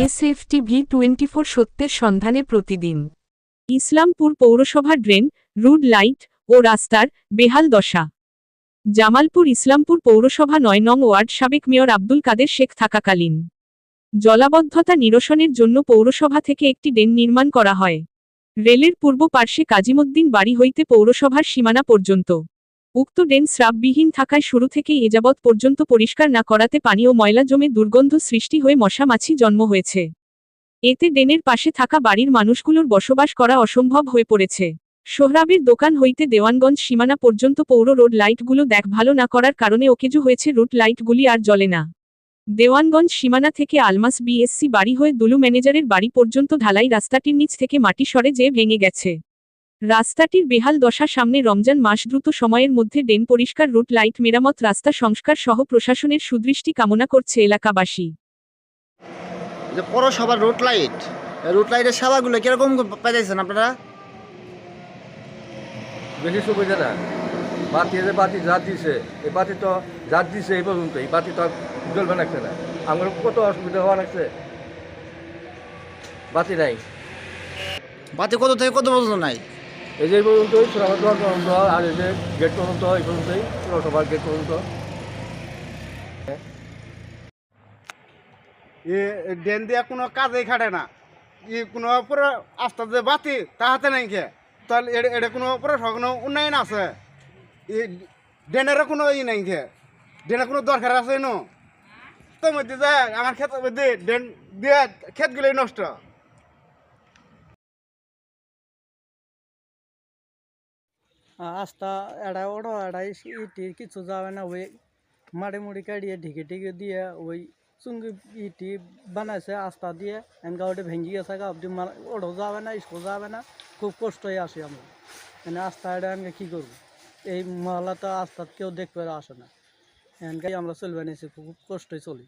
SF TV twenty four সত্যের সন্ধানে প্রতিদিন। ইসলামপুর পৌরসভা ড্রেন, রুড লাইট ও রাস্তার বেহাল দশা। জামালপুর ইসলামপুর পৌরসভা নয় নং ওয়ার্ড সাবেক মেয়র আব্দুল কাদের শেখ থাকাকালীন। জলাবদ্ধতা নিরসনের জন্য পৌরসভা থেকে একটি ড্রেন নির্মাণ করা হয়। রেলের পূর্ব পার্শ্বে কাজিমুদ্দিন বাড়ি হইতে পৌরসভার সীমানা পর্যন্ত। উক্ত ড্রেন স্রাববিহীন থাকায় শুরু থেকেই এযাবৎ পর্যন্ত পরিষ্কার না করাতে পানি ও ময়লা জমে দুর্গন্ধ সৃষ্টি হয়ে মশা মাছি জন্ম হয়েছে। এতে ড্রেনের পাশে থাকা বাড়ির মানুষগুলোর বসবাস করা অসম্ভব হয়ে পড়েছে। সোহরাবের দোকান হইতে দেওয়ানগঞ্জ সীমানা পর্যন্ত পৌর রোড লাইটগুলো দেখ ভালো না করার কারণে ওকেজু হয়েছে রুট লাইটগুলি আর জ্বলে না। দেওয়ানগঞ্জ সীমানা থেকে আলমাস বিএসসি বাড়ি হয়ে দুলু ম্যানেজারের বাড়ি পর্যন্ত ঢালাই রাস্তাটির নিচ থেকে মাটি সরে যেয়ে ভেঙে গেছে। রাস্তাটির বেহাল দশা সামনে রমজান মাস দ্রুত সময়ের মধ্যে ডেন পরিষ্কার রুট লাইট মেরামত রাস্তা সংস্কার সহ প্রশাসনের সুদৃষ্টি কামনা করছে এলাকাবাসী। যে পৌরসভার রুট লাইট রুট লাইটের সেবাগুলো কীরকম পাইতেছেন আপনারা? বেশি সুবিধা না। বাতি যে বাতি জাত দিছে এই বাতি তো জাত দিছে এই পর্যন্ত এই বাতি তো জ্বলবে লাগছে না আমার কত অসুবিধা হওয়া লাগছে। বাতি নাই। বাতি কত থেকে কত পর্যন্ত নাই? এই যে পর্যন্তই, সুরাবাদ পর্যন্ত, আর এই যে গেট পর্যন্ত, এই পর্যন্তই, পুরসভার গেট পর্যন্ত। এ ড্রেন দিয়ে কোনো কাজেই খাটে না। ই কোনো পুরো আস্তে যে বাতি তাহাতে নাই খে তাহলে এটা কোনো পুরো কোনো উন্নয়ন আছে? ই ড্রেনেরও কোনো ই নাই খে ড্রেনের কোনো দরকার আছে নো তো মধ্যে যে আমার ক্ষেত মধ্যে ড্রেন দিয়ে ক্ষেতগুলোই নষ্ট। আস্তা এড়া ওড়ো এড়াই ইটি কিছু যাবে না ওই মাড়ি মুড়ি কাটিয়ে ঢেকে ঢেকে দিয়ে ওই চুঙ্গি ইটি বানাইছে আস্তা দিয়ে এনকা ওটা ভেঙে গেছে গা অব্দি ওড়ো যাবে না স্কুল যাবে না খুব কষ্টই আসি আমরা এনে আস্তা এটা আমি কী করব এই মহলা তো আস্তা কেউ দেখতে আসে না এনকাই আমরা চলবে নিয়েছি খুব কষ্টই চলি